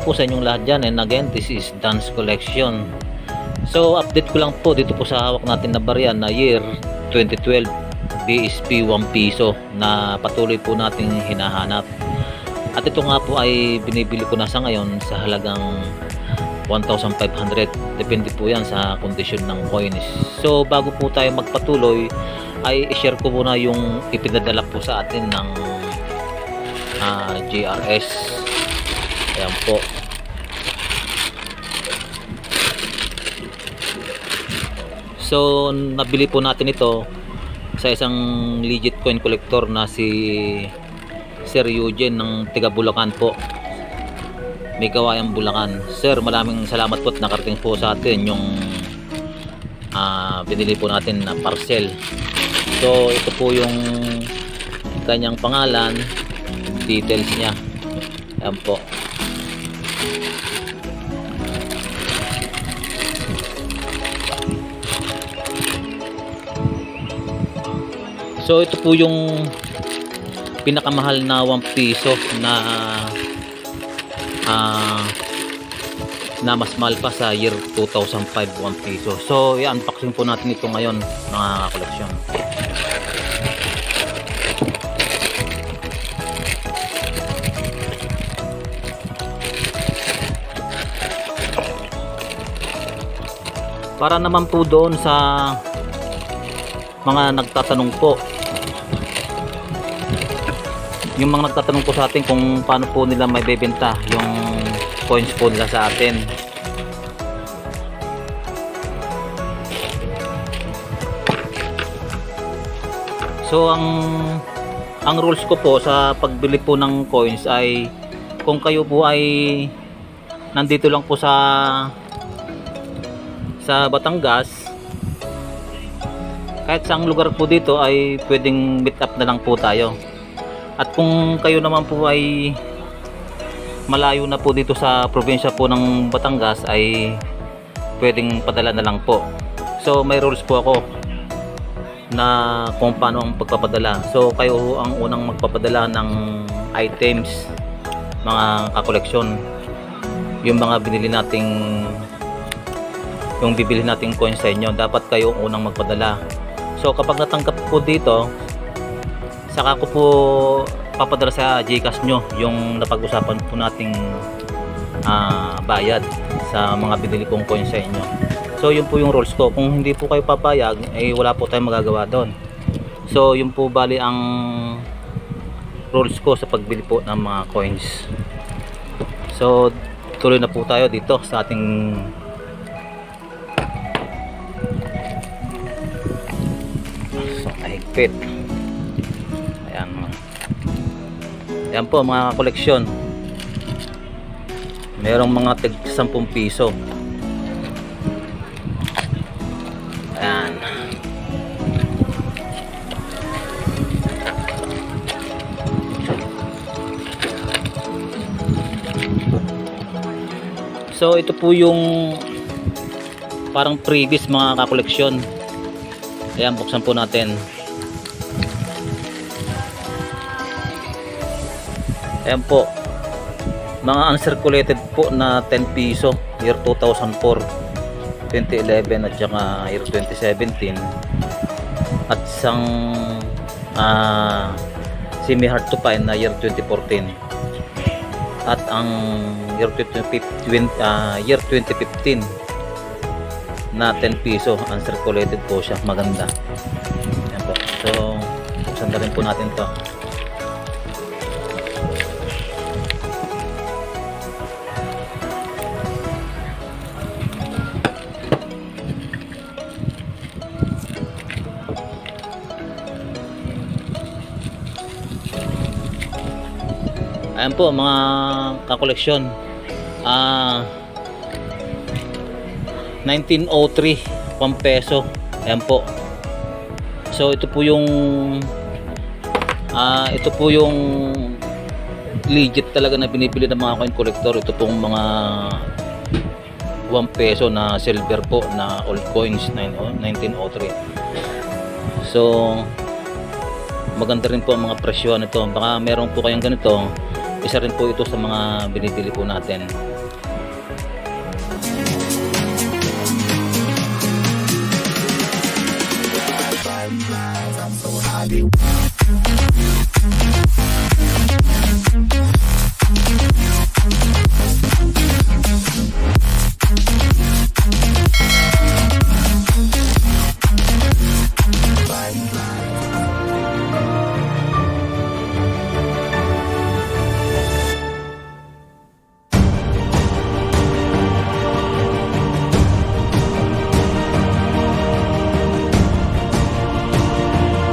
po sa inyong lahat dyan. And again this is Dance Collection. So update ko lang po dito po sa hawak natin na barya na year 2012 BSP 1 piso na patuloy po nating hinahanap. At ito nga po ay binibili ko na sa ngayon sa halagang 1,500 depende po yan sa kondisyon ng coins so bago po tayo magpatuloy ay i-share ko muna yung ipinadala po sa atin ng ah, GRS ayan po. So nabili po natin ito sa isang legit coin collector na si Sir Eugene ng tiga Bulacan po. May gawayang Bulacan. Sir maraming salamat po at nakarating po sa atin yung ah, binili po natin na parcel. So ito po yung kanyang pangalan details niya. Yan po so ito po yung pinakamahal na 1 piso na ah na mas mahal pa sa year 2005 1 piso. So i-unboxing po natin ito ngayon mga koleksyon para naman po doon sa mga nagtatanong po yung mga nagtatanong po sa atin kung paano po nila may bebenta yung coins po nila sa atin. So ang ang rules ko po sa pagbili po ng coins ay kung kayo po ay nandito lang po sa sa Batangas kahit saang lugar po dito ay pwedeng meet up na lang po tayo at kung kayo naman po ay malayo na po dito sa probinsya po ng Batangas ay pwedeng padala na lang po. So may rules po ako na kung paano ang pagpapadala. So kayo ang unang magpapadala ng items mga kakoleksyon. Yung mga binili nating yung bibili nating coins sa inyo dapat kayo ang unang magpadala. So kapag natanggap po dito saka ko po papadala sa Gcash nyo yung napag-usapan po nating ah, bayad sa mga binili kong coins sa inyo. So yun po yung rules ko. Kung hindi po kayo papayag eh wala po tayong magagawa doon. So yun po bali ang rules ko sa pagbili po ng mga coins. So tuloy na po tayo dito sa ating so mahigpit yan po mga koleksyon. Merong mga tig 10 piso. Ayan. So ito po yung parang previous mga kakoleksyon. Ayan buksan po natin Ayan po. Mga uncirculated po na 10 piso year 2004, 2011 at saka year 2017. At isang ah semi hard to find na year 2014. At ang year 2015, ah, year 2015 na 10 piso uncirculated po siya maganda. Ayan po. So, buksan na rin po natin to. Ayan po mga kakoleksyon. Ah 1903 1 peso. Ayan po. So ito po yung ah ito po yung legit talaga na binibili ng mga coin collector. Ito pong mga 1 peso na silver po na old coins 9 1903. So maganda rin po ang mga presyo nito. Baka meron po kayong ganito. Isa rin po ito sa mga binibili po natin.